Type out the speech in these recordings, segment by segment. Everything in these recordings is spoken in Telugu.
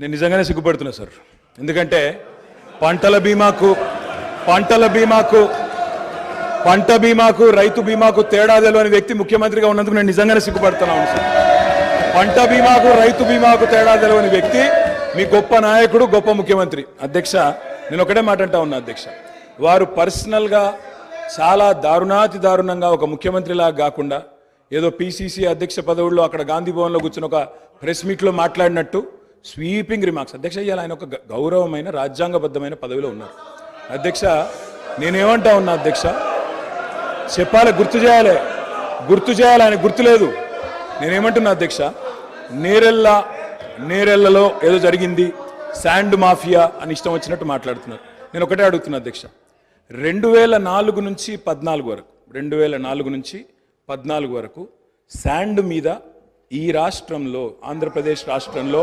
నేను నిజంగానే సిగ్గుపడుతున్నా సార్. ఎందుకంటే పంటల బీమాకు పంటల బీమాకు పంట బీమాకు రైతు బీమాకు తేడా తెలియని వ్యక్తి ముఖ్యమంత్రిగా ఉన్నందుకు నేను నిజంగానే సిగ్గుపడుతున్నాను సార్. పంట బీమాకు రైతు బీమాకు తేడా తెలియని వ్యక్తి మీ గొప్ప నాయకుడు గొప్ప ముఖ్యమంత్రి. అధ్యక్ష నేను ఒకటే మాట అంటా ఉన్నా అధ్యక్ష. వారు పర్సనల్గా చాలా దారుణాతి దారుణంగా ఒక ముఖ్యమంత్రిలాగా కాకుండా ఏదో పిసిసి అధ్యక్ష పదవుల్లో అక్కడ గాంధీ భవన్లో కూర్చుని ఒక ప్రెస్ మీట్లో మాట్లాడినట్టు స్వీపింగ్ రిమార్క్స్. అధ్యక్ష ఇవాళ ఆయన ఒక గౌరవమైన రాజ్యాంగబద్ధమైన పదవిలో ఉన్నారు. అధ్యక్ష నేనేమంటా ఉన్నా అధ్యక్ష చెప్పాలి గుర్తు చేయాలి. గుర్తు చేయాలి ఆయన గుర్తులేదు నేనేమంటున్నా అధ్యక్ష నేరెళ్ళ నేరెళ్ళలో ఏదో జరిగింది శాండ్ మాఫియా అని ఇష్టం వచ్చినట్టు మాట్లాడుతున్నారు. నేను ఒకటే అడుగుతున్నా అధ్యక్ష రెండు వేల నాలుగు నుంచి పద్నాలుగు వరకు రెండు వేల నాలుగు నుంచి పద్నాలుగు వరకు శాండ్ మీద ఈ రాష్ట్రంలో ఆంధ్రప్రదేశ్ రాష్ట్రంలో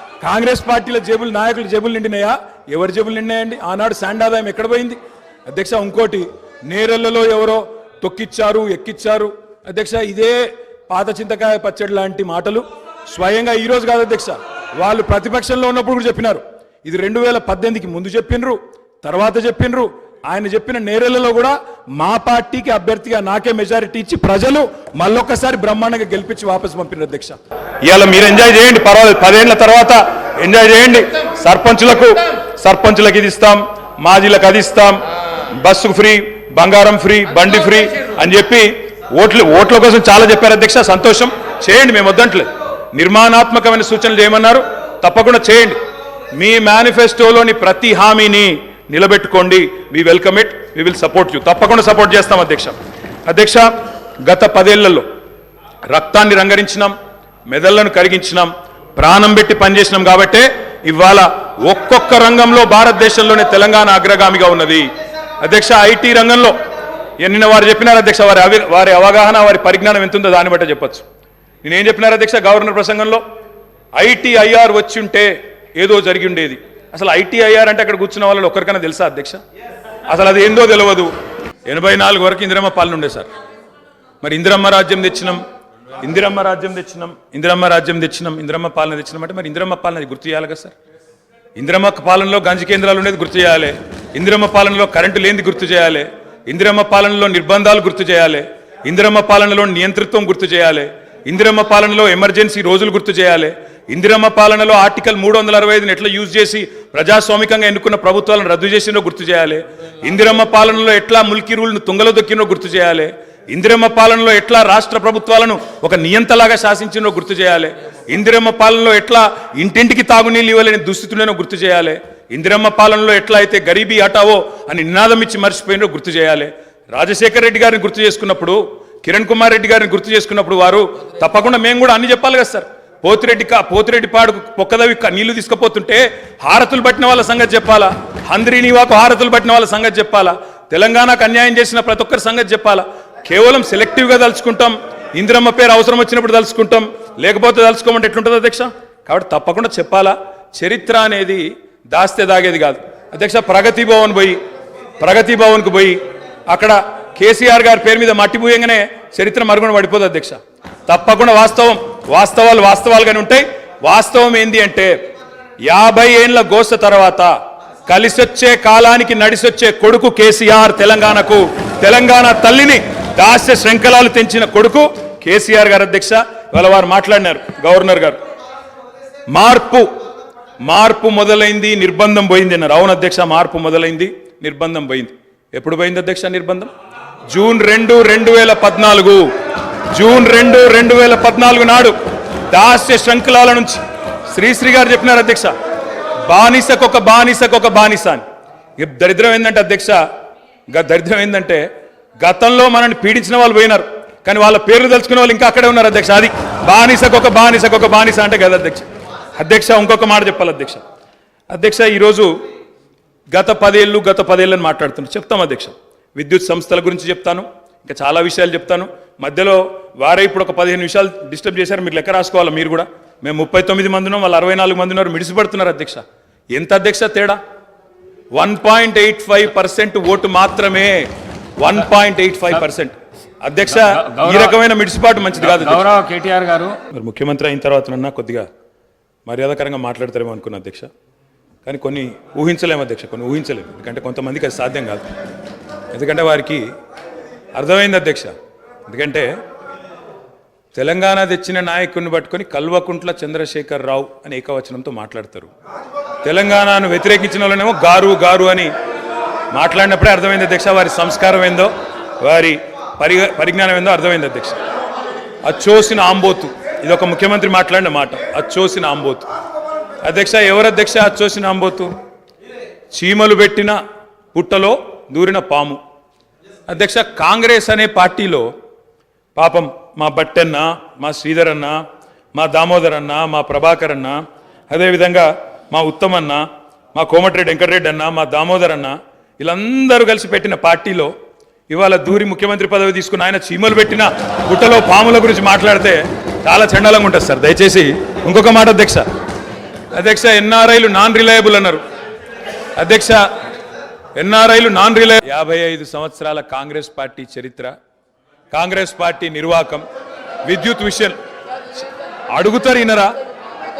కాంగ్రెస్ పార్టీల జేబులు నాయకుల జేబులు నిండినాయా? ఎవరి జేబులు నిండినాయండి? ఆనాడు శాండ్ ఆదాయం ఎక్కడ పోయింది? అధ్యక్ష ఇంకోటి నేరెళ్ళలో ఎవరో తొక్కిచ్చారు ఎక్కిచ్చారు. అధ్యక్ష ఇదే పాత చింతకాయ పచ్చడి లాంటి మాటలు. స్వయంగా ఈరోజు కాదు అధ్యక్ష వాళ్ళు ప్రతిపక్షంలో ఉన్నప్పుడు కూడా చెప్పినారు. ఇది రెండు వేల పద్దెనిమిదికి ముందు చెప్పినరు తర్వాత చెప్పినరు. ఆయన చెప్పిన నేరెళ్ళలో కూడా మా పార్టీకి అభ్యర్థిగా నాకే మెజారిటీ ఇచ్చి ప్రజలు మళ్ళొక్కసారి బ్రహ్మాండంగా గెలిపించి వాపసు పంపిన అధ్యక్ష. ఇవాళ మీరు ఎంజాయ్ చేయండి పర్వాలేదు. పదేళ్ళ తర్వాత ఎంజాయ్ చేయండి. సర్పంచులకు సర్పంచులకు ఇది ఇస్తాం మాజీలకు అది ఇస్తాం. బస్సు ఫ్రీ బంగారం ఫ్రీ బండి ఫ్రీ అని చెప్పి ఓట్లు ఓట్ల కోసం చాలా చెప్పారు అధ్యక్ష. సంతోషం. చేయండి మేము వద్దంట్లేదు నిర్మాణాత్మకమైన సూచనలు చేయమన్నారు. తప్పకుండా చేయండి. మీ మేనిఫెస్టోలోని ప్రతి హామీని నిలబెట్టుకోండి. We welcome it we will support you తప్పకుండా సపోర్ట్ చేస్తాం అధ్యక్ష. అధ్యక్ష గత పదేళ్ళలో రక్తాన్ని రంగరించినాం. మెదళ్ళను కరిగించినాం ప్రాణం పెట్టి పనిచేసినాం కాబట్టే ఇవాళ ఒక్కొక్క రంగంలో భారతదేశంలోనే తెలంగాణ అగ్రగామిగా ఉన్నది. అధ్యక్ష ఐటీ రంగంలో ఏ నిన్న వారు చెప్పినారు అధ్యక్ష వారి అవి వారి అవగాహన వారి పరిజ్ఞానం ఎంతుందో దాన్ని బట్టే చెప్పొచ్చు. నేనేం చెప్పినారు అధ్యక్ష గవర్నర్ ప్రసంగంలో? ఐటీఐఆర్ వచ్చి ఉంటే ఏదో జరిగి ఉండేది అసలు ఐటీఐఆర్ అంటే అక్కడ కూర్చున్న వాళ్ళు ఒక్కరికైనా తెలుసా అధ్యక్ష? అసలు అది ఏందో తెలియదు ఎనభై నాలుగు వరకు ఇందిరమ్మ పాలన ఉండే సార్. మరి ఇందిరమ్మ రాజ్యం తెచ్చినాం. ఇందిరమ్మ రాజ్యం తెచ్చినాం ఇందిరమ్మ రాజ్యం తెచ్చినాం ఇందిరమ్మ పాలన తెచ్చినాం అంటే మరి ఇందిరమ్మ పాలన గుర్తు చేయాలి కదా సార్? ఇందిరమ్మ పాలనలో గంజి కేంద్రాలు ఉండేది గుర్తు చేయాలి. ఇందిరమ్మ పాలనలో కరెంటు లేనిది గుర్తు చేయాలి. ఇందిరమ్మ పాలనలో నిర్బంధాలు గుర్తు చేయాలి. ఇందిరమ్మ పాలనలో నియంతృత్వం గుర్తు చేయాలి. ఇందిరమ్మ పాలనలో ఎమర్జెన్సీ రోజులు గుర్తు చేయాలి. ఇందిరమ్మ పాలనలో ఆర్టికల్ మూడు వందల అరవై ఐదుని ఎట్లా యూజ్ చేసి ప్రజాస్వామికంగా ఎన్నుకున్న ప్రభుత్వాలను రద్దు చేసినో గుర్తు చేయాలి. ఇందిరమ్మ పాలనలో ఎట్లా ముల్కీ రూల్ను తుంగలో దొక్కినో గుర్తు చేయాలి. ఇందిరమ్మ పాలనలో ఎట్లా రాష్ట్ర ప్రభుత్వాలను ఒక నియంతలాగా శాసించినో గుర్తు చేయాలి. ఇందిరమ్మ పాలనలో ఎట్లా ఇంటింటికి తాగునీళ్ళు ఇవ్వలేని దుస్థితులను గుర్తు చేయాలి. ఇందిరమ్మ పాలనలో ఎట్లా అయితే గరీబీ హటావో అని నినాదం ఇచ్చి మర్చిపోయినో గుర్తు చేయాలి. రాజశేఖర రెడ్డి గారిని గుర్తు చేసుకున్నప్పుడు కిరణ్ కుమార్ రెడ్డి గారిని గుర్తు చేసుకున్నప్పుడు వారు తప్పకుండా మేము కూడా అన్ని చెప్పాలి కదా సార్. పోతిరెడ్డి కా పోతిరెడ్డి పాడు పొక్కదవి క- నీళ్ళు తీసుకుపోతుంటే హారతులు పట్టిన వాళ్ళ సంగతి చెప్పాలా? హంద్రీనివాకు హారతులు పట్టిన వాళ్ళ సంగతి చెప్పాలా? తెలంగాణకు అన్యాయం చేసిన ప్రతి ఒక్కరి సంగతి చెప్పాలా? కేవలం సెలెక్టివ్గా తలుచుకుంటాం. ఇందిరమ్మ పేరు అవసరం వచ్చినప్పుడు తలుచుకుంటాం. లేకపోతే తలుచుకోమంటే ఎట్లుంటుంది అధ్యక్ష? కాబట్టి తప్పకుండా చెప్పాలా? చరిత్ర అనేది దాస్తే దాగేది కాదు. అధ్యక్ష ప్రగతి భవన్ పోయి ప్రగతి భవన్కు పోయి అక్కడ కేసీఆర్ గారి పేరు మీద మట్టిపోయంగానే చరిత్ర మరుగున పడిపోదు అధ్యక్ష. తప్పకుండా వాస్తవం. వాస్తవాలు వాస్తవాలుగానే ఉంటాయి. వాస్తవం ఏంది అంటే యాభై ఏండ్ల గోస తర్వాత కలిసొచ్చే కాలానికి నడిసొచ్చే కొడుకు కేసీఆర్ తెలంగాణకు తెలంగాణ తల్లిని దాస్య శృంఖలాలు తెంచిన కొడుకు కేసీఆర్ గారు అధ్యక్ష. ఇవాళ వారు మాట్లాడినారు గవర్నర్ గారు. మార్పు మార్పు మొదలైంది నిర్బంధం పోయింది అన్నారు. అవును అధ్యక్ష మార్పు మొదలైంది నిర్బంధం పోయింది. ఎప్పుడు పోయింది అధ్యక్ష నిర్బంధం? జూన్ రెండు రెండు వేల పద్నాలుగు. జూన్ రెండు రెండు వేల పద్నాలుగు నాడు దాస్య శృంఖలాల నుంచి శ్రీశ్రీ గారు చెప్పినారు అధ్యక్ష. బానిసకొక బానిసకొక బానిస అని. దరిద్రం ఏంటంటే అధ్యక్ష గ- దరిద్రం ఏంటంటే గతంలో మనల్ని పీడించిన వాళ్ళు పోయినారు. కానీ వాళ్ళ పేర్లు తెలుసుకునే వాళ్ళు ఇంకా అక్కడే ఉన్నారు అధ్యక్ష. అది బానిసకొక బానిసకొక బానిస అంటే కదా అధ్యక్ష. అధ్యక్ష ఇంకొక మాట చెప్పాలి అధ్యక్ష. అధ్యక్ష ఈరోజు గత పదేళ్ళు గత పదేళ్ళని మాట్లాడుతున్నారు చెప్తాం అధ్యక్ష. విద్యుత్ సంస్థల గురించి చెప్తాను. ఇంకా చాలా విషయాలు చెప్తాను. మధ్యలో వారే ఇప్పుడు ఒక పదిహేను నిమిషాలు డిస్టర్బ్ చేశారు. మీరు లెక్క రాసుకోవాలి? మీరు కూడా. మేము ముప్పై తొమ్మిది మంది ఉన్నాం. వాళ్ళు అరవై నాలుగు మంది ఉన్నారు. మిడిసిపడుతున్నారు అధ్యక్ష. ఎంత అధ్యక్ష తేడా? One point eight five percent vote మాత్రమే. One point eight five percent. అధ్యక్ష ఈ రకమైన మిడిసిపాటు మంచిది కాదు. గౌరవ కేటీఆర్ గారు. మరి ముఖ్యమంత్రి అయిన తర్వాత కొద్దిగా మర్యాదకరంగా మాట్లాడతారేమో అనుకున్నా అధ్యక్ష. కానీ కొన్ని ఊహించలేము అధ్యక్ష కొన్ని ఊహించలేము. ఎందుకంటే కొంతమందికి అది సాధ్యం కాదు. ఎందుకంటే వారికి అర్థమైంది అధ్యక్ష. ఎందుకంటే తెలంగాణ తెచ్చిన నాయకుడిని పట్టుకొని కల్వకుంట్ల చంద్రశేఖర్ రావు అని ఏకవచనంతో మాట్లాడతారు. తెలంగాణను వ్యతిరేకించిన వాళ్ళనేమో గారు గారు అని మాట్లాడినప్పుడే అర్థమైంది అధ్యక్ష వారి సంస్కారం ఏందో వారి పరి పరిజ్ఞానం ఏందో అర్థమైంది అధ్యక్ష అచ్చోసిన ఆంబోతు ఇది ఒక ముఖ్యమంత్రి మాట్లాడిన మాట అచ్చోసిన ఆంబోతు. అధ్యక్ష ఎవరు అధ్యక్ష అచ్చోసిన ఆంబోతు? చీమలు పెట్టిన పుట్టలో దూరిన పాము. అధ్యక్ష కాంగ్రెస్ అనే పార్టీలో పాపం మా బట్టన్న మా శ్రీధర్ అన్న మా దామోదర్ అన్న మా ప్రభాకర్ అన్న అదేవిధంగా మా ఉత్తమన్న మా కోమటిరెడ్డి వెంకటరెడ్డి అన్న మా దామోదర్ అన్న వీళ్ళందరూ కలిసి పెట్టిన పార్టీలో ఇవాళ దూరి ముఖ్యమంత్రి పదవి తీసుకున్న ఆయన చీమలు పెట్టిన గుట్టలో పాముల గురించి మాట్లాడితే చాలా చండాలంగా ఉంటుంది సార్. దయచేసి ఇంకొక మాట అధ్యక్ష. అధ్యక్ష ఎన్ఆర్ఐలు నాన్ రిలయబుల్ అన్నారు. అధ్యక్ష ఎన్ఆర్ఐలు నాన్ రిలయబుల్ యాభై ఐదు సంవత్సరాల కాంగ్రెస్ పార్టీ చరిత్ర కాంగ్రెస్ పార్టీ నిర్వాకం విద్యుత్ విషయం. అడుగుతారు ఈనరా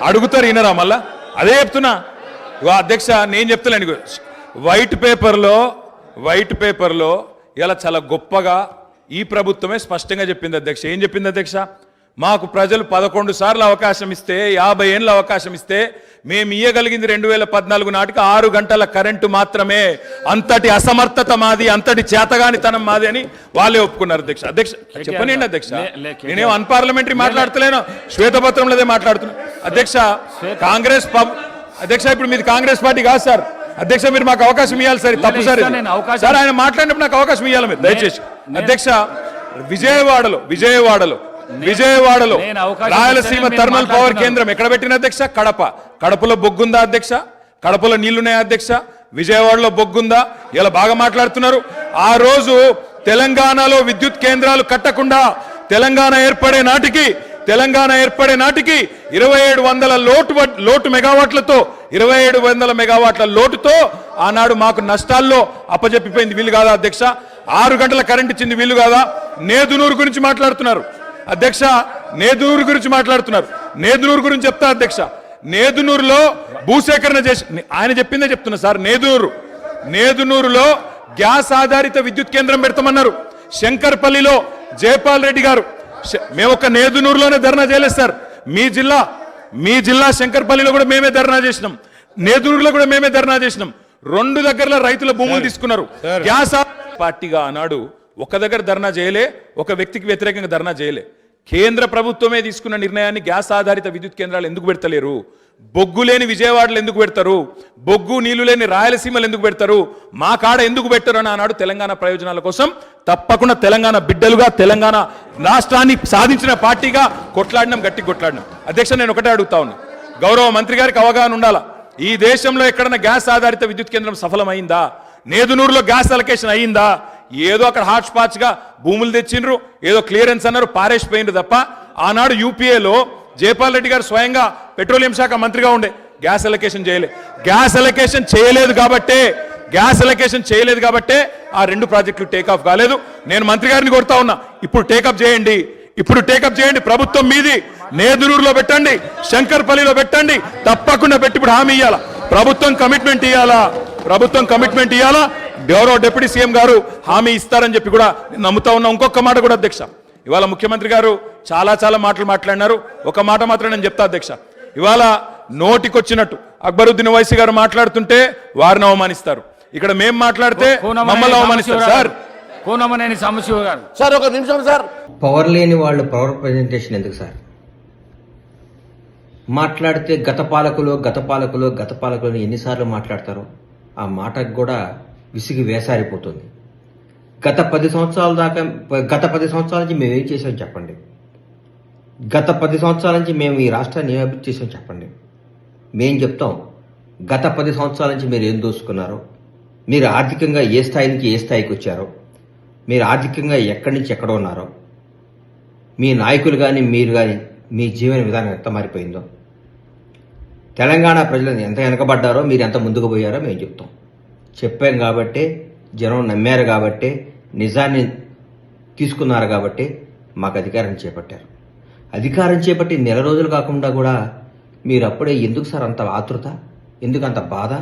అడుగుతారు ఈనరా మళ్ళా? అదే చెప్తున్నా. అధ్యక్ష నేను చెప్తలేను. వైట్ పేపర్లో వైట్ పేపర్లో ఇలా చాలా గొప్పగా ఈ ప్రభుత్వమే స్పష్టంగా చెప్పింది అధ్యక్ష. ఏం చెప్పింది అధ్యక్ష? మాకు ప్రజలు పదకొండు సార్లు అవకాశం ఇస్తే యాభై ఏళ్ళ అవకాశం ఇస్తే మేము ఇయ్యగలిగింది రెండు వేల పద్నాలుగు నాటికి ఆరు గంటల కరెంటు మాత్రమే. అంతటి అసమర్థత మాది అంతటి చేతగానితనం మాది అని వాళ్ళే ఒప్పుకున్నారు అధ్యక్ష. అధ్యక్ష చెప్పనండి అధ్యక్ష. నేనేం అన్పార్లమెంటరీ మాట్లాడతలేను? శ్వేతపత్రంలో అదే మాట్లాడుతున్నా. అధ్యక్ష కాంగ్రెస్ అధ్యక్ష ఇప్పుడు మీది కాంగ్రెస్ పార్టీ కాదు సార్. అధ్యక్ష మీరు మాకు అవకాశం ఇవ్వాలి సార్ తప్పు సార్. సార్ ఆయన మాట్లాడినప్పుడు నాకు అవకాశం ఇవ్వాలి మీరు. దయచేసి. అధ్యక్ష విజయవాడలో విజయవాడలో విజయవాడలో నేను అవకాశం రాయలసీమ థర్మల్ పవర్. కేంద్రం ఎక్కడ పెట్టిన అధ్యక్ష? కడప. కడపలో బొగ్గుందా అధ్యక్ష? కడపలో నీళ్ళున్నాయా అధ్యక్ష? విజయవాడలో బొగ్గుందా? ఇలా బాగా మాట్లాడుతున్నారు. ఆ రోజు తెలంగాణలో విద్యుత్ కేంద్రాలు కట్టకుండా తెలంగాణ ఏర్పడే నాటికి తెలంగాణ ఏర్పడే నాటికి ఇరవై ఏడు వందల లోటు లోటు మెగావాట్లతో ఇరవై ఏడు వందల మెగావాట్ల లోటుతో ఆనాడు మాకు నష్టాల్లో అప్పజెప్పిపోయింది వీలు కాదా అధ్యక్ష? ఆరు గంటల కరెంట్ ఇచ్చింది వీలు కాదా? నేదునూరు గురించి మాట్లాడుతున్నారు. అధ్యక్ష నేదునూరు గురించి మాట్లాడుతున్నారు. నేదునూరు గురించి చెప్తా అధ్యక్ష. నేదునూరులో భూసేకరణ చేసి ఆయన చెప్పిందే చెప్తున్నా సార్ నేదునూరు. నేదునూరులో గ్యాస్ ఆధారిత విద్యుత్ కేంద్రం పెడతామన్నారు. శంకర్పల్లిలో జయపాల్ రెడ్డి గారు. మేము ఒక నేదునూరులోనే ధర్నా చేయలేదు సార్. మీ జిల్లా మీ జిల్లా శంకర్పల్లిలో కూడా మేమే ధర్నా చేసినాం. నేదునూరులో కూడా మేమే ధర్నా చేసినాం. రెండు దగ్గరలో రైతుల భూములు తీసుకున్నారు. గ్యాస్ పార్టీగా ఆనాడు ఒక దగ్గర ధర్నా చేయలే ఒక వ్యక్తికి వ్యతిరేకంగా ధర్నా చేయలే. కేంద్ర ప్రభుత్వమే తీసుకున్న నిర్ణయాన్ని గ్యాస్ ఆధారిత విద్యుత్ కేంద్రాలు ఎందుకు పెడతలేరు? బొగ్గు లేని విజయవాడలు ఎందుకు పెడతారు? బొగ్గు నీళ్ళు లేని రాయలసీమలు ఎందుకు పెడతారు? మా కాడ ఎందుకు పెట్టరు? అని ఆనాడు తెలంగాణ ప్రయోజనాల కోసం తప్పకుండా తెలంగాణ బిడ్డలుగా తెలంగాణ రాష్ట్రాన్ని సాధించిన పార్టీగా కొట్లాడినాం గట్టి కొట్లాడినాం. అధ్యక్ష నేను ఒకటే అడుగుతా ఉన్నా. గౌరవ మంత్రి గారికి అవగాహన ఉండాలా? ఈ దేశంలో ఎక్కడన్నా గ్యాస్ ఆధారిత విద్యుత్ కేంద్రం సఫలమైందా? నేదునూరులో గ్యాస్ అలొకేషన్ అయ్యిందా ఏదో అక్కడ హాట్ స్పాట్స్ భూములు తెచ్చిండ్రు ఏదో క్లియరెన్స్ అన్నారు పారేసిపోయిండ్రు తప్ప ఆనాడు యూపీఏలో జయపాల్ రెడ్డి గారు స్వయంగా పెట్రోలియం శాఖ మంత్రిగా ఉండే. గ్యాస్ అలొకేషన్ చేయలే. గ్యాస్ అలొకేషన్ చేయలేదు కాబట్టే గ్యాస్ అలొకేషన్ చేయలేదు కాబట్టే ఆ రెండు ప్రాజెక్టులు టేకాఫ్ కాలేదు. నేను మంత్రి గారిని కోరుతా ఉన్నా. ఇప్పుడు టేకప్ చేయండి. ఇప్పుడు టేకప్ చేయండి. ప్రభుత్వం మీది. నేదునూరులో పెట్టండి. శంకర్పల్లిలో పెట్టండి. తప్పకుండా పెట్టి ఇప్పుడు హామీ ఇవ్వాలా ప్రభుత్వం కమిట్మెంట్ ఇవ్వాలా ప్రభుత్వం కమిట్మెంట్ ఇవ్వాలా గౌరవ డిప్యూటీ సీఎం గారు హామీ ఇస్తారని చెప్పి కూడా నేను నమ్ముతా ఉన్నా. ఇంకొక మాట కూడా అధ్యక్ష. ఇవాళ ముఖ్యమంత్రి గారు చాలా చాలా మాటలు మాట్లాడినారు. ఒక మాట మాత్రం నేను చెప్తా అధ్యక్ష. ఇవాళ నోటికొచ్చినట్టు అక్బరుద్దీన్ వైసీ గారు మాట్లాడుతుంటే వారిని అవమానిస్తారు. ఇక్కడ మేం మాట్లాడితే మమ్మల్ని అవమానిస్తారు. సార్. కోనమనేని సాంబశివ గారు. సార్ ఒక నిమిషం సార్. పవర్ లేని వాళ్ళు పవర్ ప్రజెంటేషన్ ఎందుకు సార్? మాట్లాడితే గత పాలకులు గత పాలకులు గత పాలకులు ఎన్నిసార్లు మాట్లాడతారో. ఆ మాటకు కూడా విసిగి వేసారిపోతుంది. గత పది సంవత్సరాల దాకా గత పది సంవత్సరాల నుంచి మేము ఏం చేసాం చెప్పండి? గత పది సంవత్సరాల నుంచి మేము ఈ రాష్ట్రాన్ని ఏం అభివృద్ధి చేసాం చెప్పండి. మేం చెప్తాం గత పది సంవత్సరాల నుంచి మీరు ఏం దోసుకున్నారో మీరు ఆర్థికంగా ఏ స్థాయి నుంచి ఏ స్థాయికి వచ్చారో? మీరు ఆర్థికంగా ఎక్కడి నుంచి ఎక్కడ ఉన్నారో? మీ నాయకులు కానీ మీరు కానీ మీ జీవన విధానం ఎంత మారిపోయిందో? తెలంగాణ ప్రజలు ఎంత వెనకబడ్డారో మీరు ఎంత ముందుకు పోయారో మేము చెప్తాం. చెప్పాం కాబట్టే జనం నమ్మారు కాబట్టే నిజాన్ని తీసుకున్నారు కాబట్టి మాకు అధికారం చేపట్టారు. అధికారం చేపట్టి నెల రోజులు కాకుండా కూడా మీరు అప్పుడే ఎందుకు సార్ అంత ఆతృత? ఎందుకు అంత బాధ?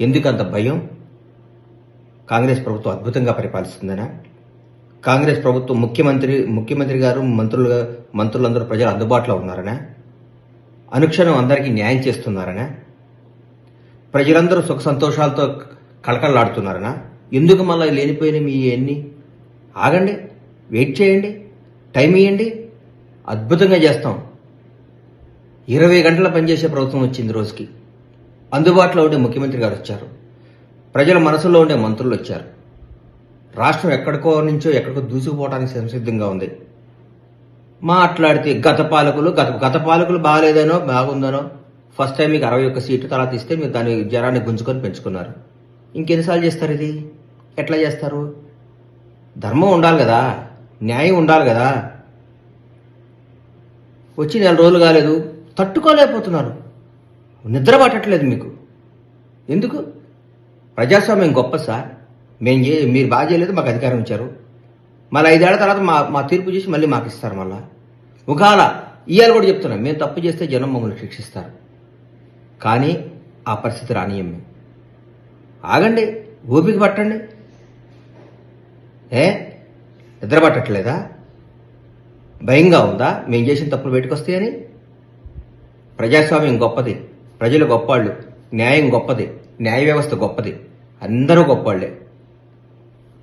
ఎందుకు అంత భయం? కాంగ్రెస్ ప్రభుత్వం అద్భుతంగా పరిపాలిస్తుందనా? కాంగ్రెస్ ప్రభుత్వం ముఖ్యమంత్రి ముఖ్యమంత్రి గారు మంత్రులు మంత్రులందరూ ప్రజలు అందుబాటులో ఉన్నారనా? అనుక్షణం అందరికీ న్యాయం చేస్తున్నారనా? ప్రజలందరూ సుఖ సంతోషాలతో కళకళలాడుతున్నారనా? ఎందుకు మళ్ళీ లేనిపోయిన మీ ఎన్ని ఆగండి వెయిట్ చేయండి టైం ఇవ్వండి అద్భుతంగా చేస్తాం. ఇరవై గంటల పనిచేసే ప్రభుత్వం వచ్చింది రోజుకి. అందుబాటులో ఉండే ముఖ్యమంత్రి గారు వచ్చారు. ప్రజల మనసులో ఉండే మంత్రులు వచ్చారు. రాష్ట్రం ఎక్కడికో నుంచో ఎక్కడికో దూసుకుపోవడానికి సంసిద్ధంగా ఉంది. మాట్లాడితే గత పాలకులు గత గత పాలకులు బాగాలేదనో బాగుందనో ఫస్ట్ టైం మీకు అరవై ఒక్క సీటు తర్వాత ఇస్తే మీరు దాని జనాన్ని గుంజుకొని పెంచుకున్నారు. ఇంకెన్నిసార్లు చేస్తారు ఇది? ఎట్లా చేస్తారు? ధర్మం ఉండాలి కదా? న్యాయం ఉండాలి కదా? వచ్చి నెల రోజులు కాలేదు తట్టుకోలేకపోతున్నారు నిద్ర పట్టట్లేదు మీకు. ఎందుకు? ప్రజాస్వామ్యం గొప్ప సార్. మేము చే మీరు బాగా చేయలేదు మాకు అధికారం ఇచ్చారు. మళ్ళీ ఐదేళ్ళ తర్వాత మా మా తీర్పు చేసి మళ్ళీ మాకు ఇస్తారు మళ్ళా. ఒకవేళ ఇవాళ కూడా చెప్తున్నాం మేము తప్పు చేస్తే జనం మమ్మల్ని శిక్షిస్తారు. కానీ ఆ పరిస్థితి రానియం మేము ఆగండి ఓపిక పట్టండి. ఏ? నిద్ర పట్టట్లేదా? భయంగా ఉందా? మేము చేసిన తప్పులు బయటకొస్తాయని ప్రజాస్వామ్యం గొప్పది. ప్రజలు గొప్పవాళ్ళు. న్యాయం గొప్పది. న్యాయ వ్యవస్థ గొప్పది. అందరూ గొప్పవాళ్ళే